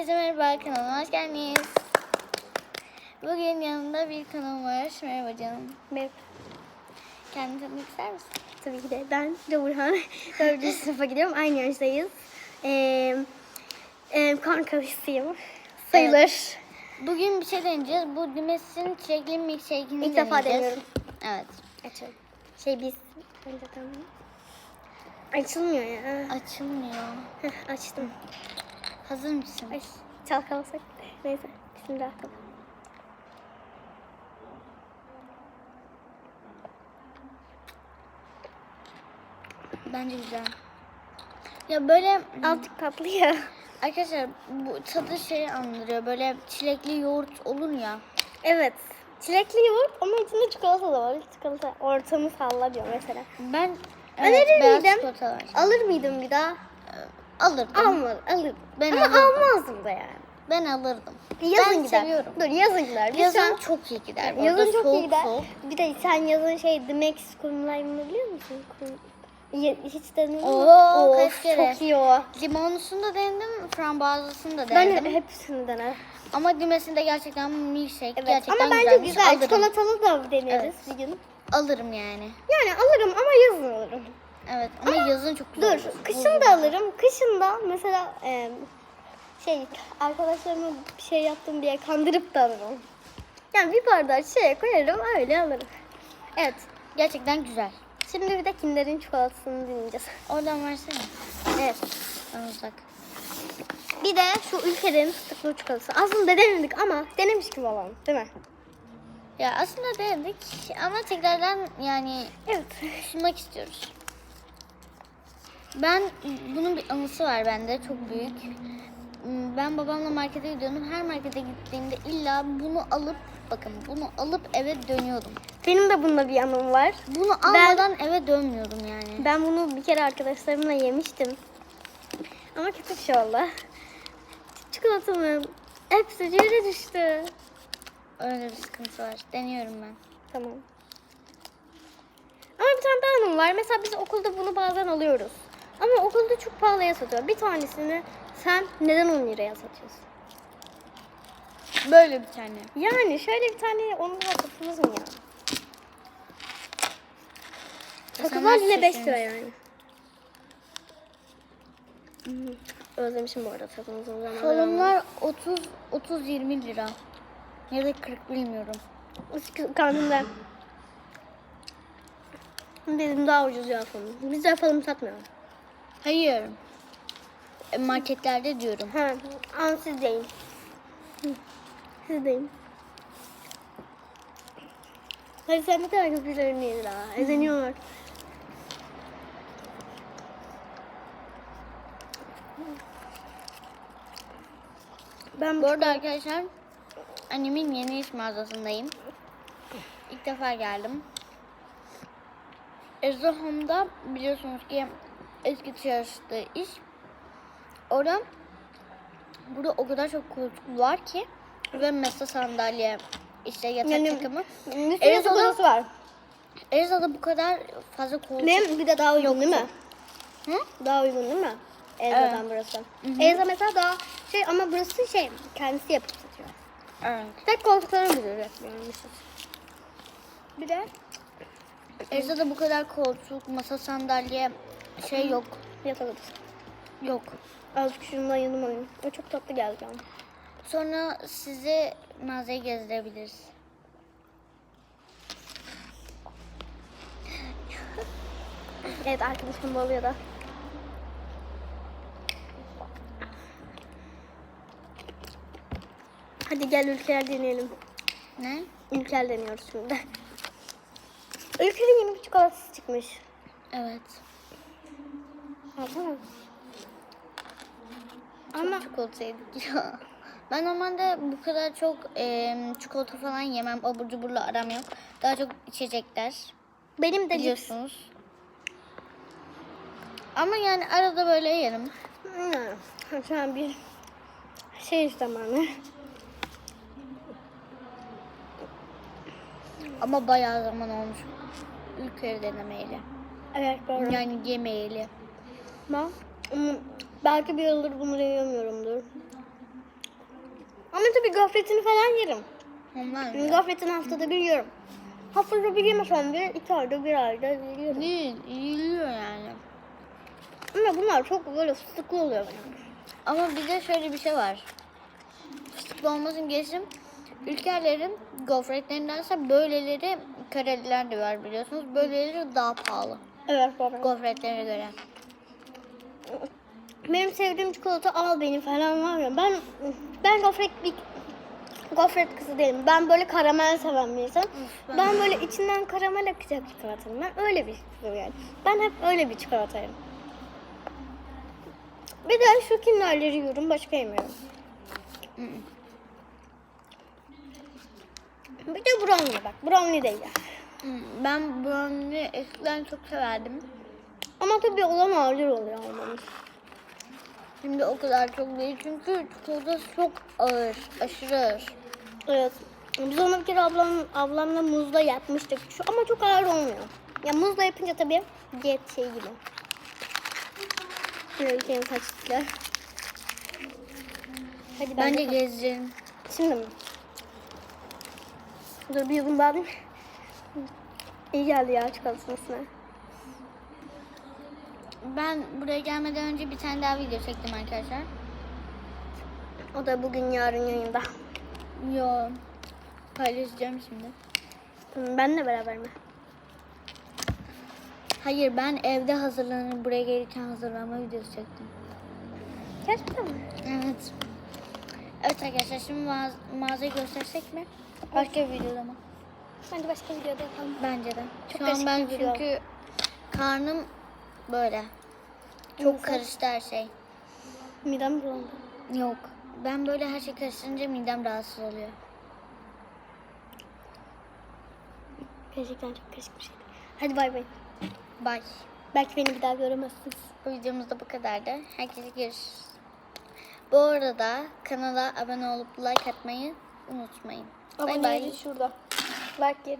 Herkese merhaba kanalıma hoş geldiniz. Bugün yanımda bir kanal var. Merhaba canım. Merhaba. Kendini tanıtmak ister misin? Tabii ki de ben de Burhan. Dördüncü sınıfa gidiyorum. Aynı yaştayız. Ee, e, kan kavuşuyum. Sayılır. Bugün bir şey deneyeceğiz. Bu Dimes'in çilekli milkshake'ini İlk defa deniyorum. Evet. Açalım. Şey biz... Açılmıyor ya. Açılmıyor. Heh, açtım. Hazır mısın? Ay çalkalasak. Neyse. Bismillah. Bence güzel. Ya böyle Azıcık patlıyor. arkadaşlar bu tadı şey andırıyor. Böyle çilekli yoğurt olur ya. Evet. Çilekli yoğurt ama içinde çikolata da var. Çikolata ortamı salla diyor mesela. Ben Önerir miydin? çikolata var. Alır mıydım bir daha? Alırdım. Almadım. Alırdım. Ben ama alırdım. almazdım da yani. Ben alırdım. Yazın ben gider. seviyorum. Dur yazın gider. Biz Yazın an- çok iyi gider. yazın çok iyi Soğuk gider. soğuk. Bir de sen yazın şey The Max kumlayını biliyor musun? Kum... Hiç denedin mi? Oo, Of, kere. Çok iyi o. Limonlusunu da denedim, frambuazlısını da Ben denedim. de hepsini denerim. Ama dimesinde gerçekten milkshake Evet. gerçekten ama bence güzel. Alırım. Çikolatalı da deneriz Evet. bir gün. Alırım yani. Yani alırım ama yazın alırım. Evet ama, yazın çok güzel. Dur, olur. kışın da alırım. Kışın da mesela e, şey arkadaşlarıma bir şey yaptım diye kandırıp da alırım. Yani bir bardak şeye koyarım öyle alırım. Evet. Gerçekten güzel. Şimdi bir de Kinder'in çikolatasını deneyeceğiz. Oradan versene. Evet. Uzak. Bir de şu ülkenin fıstıklı çikolatası. Aslında denemedik ama denemiş gibi olalım değil mi? Ya aslında denedik ama tekrardan yani Evet. sunmak istiyoruz. Ben bunun bir anısı var bende çok büyük. Ben babamla markete gidiyordum. Her markete gittiğimde illa bunu alıp bakın bunu alıp eve dönüyordum. Benim de bununla bir anım var. Bunu almadan eve dönmüyordum yani. Ben bunu bir kere arkadaşlarımla yemiştim. Ama kötü bir şey oldu. Çikolatamın hepsi yere düştü. Öyle bir sıkıntı var. Deniyorum ben. Tamam. Ama bir tane daha anım var. Mesela biz okulda bunu bazen alıyoruz. Ama okulda çok pahalıya satıyor. Bir tanesini sen neden 10 liraya satıyorsun? Böyle bir tane. Yani şöyle bir tane onu da satılmaz mı ya? Takılar bile 5 şaşırmış. lira yani. Hmm, Özlemişim bu arada takımızın zamanı. Falımlar 30 30 20 lira. Ya da 40 bilmiyorum. Karnımda. Dedim daha ucuz yapalım. Biz de yapalım satmıyor. Hayır. E, Marketlerde diyorum. Ha, an siz deyin. Hı, Siz deyin. Hadi sen ne kadar köpüklerini yedin ha. Ezeniyorlar. Ben Bu arada arkadaşlar annemin yeni iş mağazasındayım. İlk defa geldim. Ezra biliyorsunuz ki eski çalıştığı iş. Orada burada o kadar çok koltuk var ki ve masa sandalye işte yatak Yani- takımı. bir sürü Evet, çikolatası var. Erza'da bu kadar fazla koltuk. Ne? Bir de daha uygun değil mi? Hı? Daha uygun değil mi? Elza'dan burası. Elza mesela daha şey ama burası şey kendisi yapıp satıyor. Evet. Tek koltukları biz üretmiyormuşuz. Bir de Erza'da bu kadar koltuk, masa sandalye şey yok. yatalım. Yok. Azıcık şundan yanıma alayım. O çok tatlı geldi bana. Sonra sizi mağazayı gezdirebiliriz. Evet arkadaşım balıyor da. Hadi gel ülkeler deneyelim. Ne? Ülker deniyoruz şimdi. Ülker'in yeni bir çikolatası çıkmış. Evet. Alsana. Ama Ama çikolata yedik ya. Ben normalde bu kadar çok e, çikolata falan yemem. Abur cuburla aram yok. Daha çok içecekler. benim de. Biliyorsunuz. Ama yani arada böyle yerim. Hmm, Şu an bir şey zamanı. Ama bayağı zaman olmuş. Ülkeleri denemeyeli. Evet doğru. Yani yemeyeli. Ben, belki bir yıldır bunu yemiyorumdur. Ama tabii gofretini falan yerim. Onlar Gofretini haftada bir yiyorum. Haftada bir yemesem bile iki ayda bir ayda yiyorum. değil, yiyiliyor yani. Ama bunlar çok böyle fıstıklı oluyor benim. Ama bir de şöyle bir şey var. Fıstıklı olmasın geçim. Ülkelerin gofretlerindense böyleleri kareliler de var biliyorsunuz. Böyleleri daha pahalı. Evet baba. Gofretlere göre. Benim sevdiğim çikolata al beni falan var ya. Ben ben gofret bir gofret kızı değilim. Ben böyle karamel seven bir insan. ben- Ben böyle içinden karamel akacak çikolatanım. Ben öyle bir kızım yani. Ben hep öyle bir çikolatayım. Bir de şu kinlerleri yiyorum. Başka yemiyorum. Bir de brownie bak. Brownie değil yani. Hmm, Ben brownie eskiden çok severdim. Ama tabii olan ağır oluyor almamız. Şimdi o kadar çok değil çünkü çikolatası çok ağır, aşırı ağır. Evet. Biz onu bir kere ablam, ablamla muzla yapmıştık. Şu, ama çok ağır olmuyor. Ya muzla yapınca tabii diyet şey gibi. Ülkenin saçlıklar. Hadi ben Bence de- gezeceğim. Şimdi mi? Dur bir yudum daha alayım. İyi geldi ya çikolatanın üstüne. Ben buraya gelmeden önce bir tane daha video çektim arkadaşlar. O da bugün yarın yayında. Yo. Paylaşacağım şimdi. Benle beraber mi? Hayır ben evde hazırlanır buraya gelirken hazırlanma videosu çektim. Gerçekten mi? Evet. Evet arkadaşlar şimdi mağaz- mağazayı göstersek mi? Başka bir videoda mı? Bence başka videoda yapalım. Bence de. Çok Şu an ben bir video. çünkü karnım böyle. Çok Nasıl? karıştı her şey. Midem bulandı. Yok. Ben böyle her şey karıştırınca midem rahatsız oluyor. Gerçekten çok karışık bir şeydi. Hadi bay bay. Bye. Belki beni bir daha göremezsiniz. Bu videomuz da bu kadardı. Herkese görüşürüz. Bu arada kanala abone olup like atmayı unutmayın. Bay bay. şurada. Like yeri.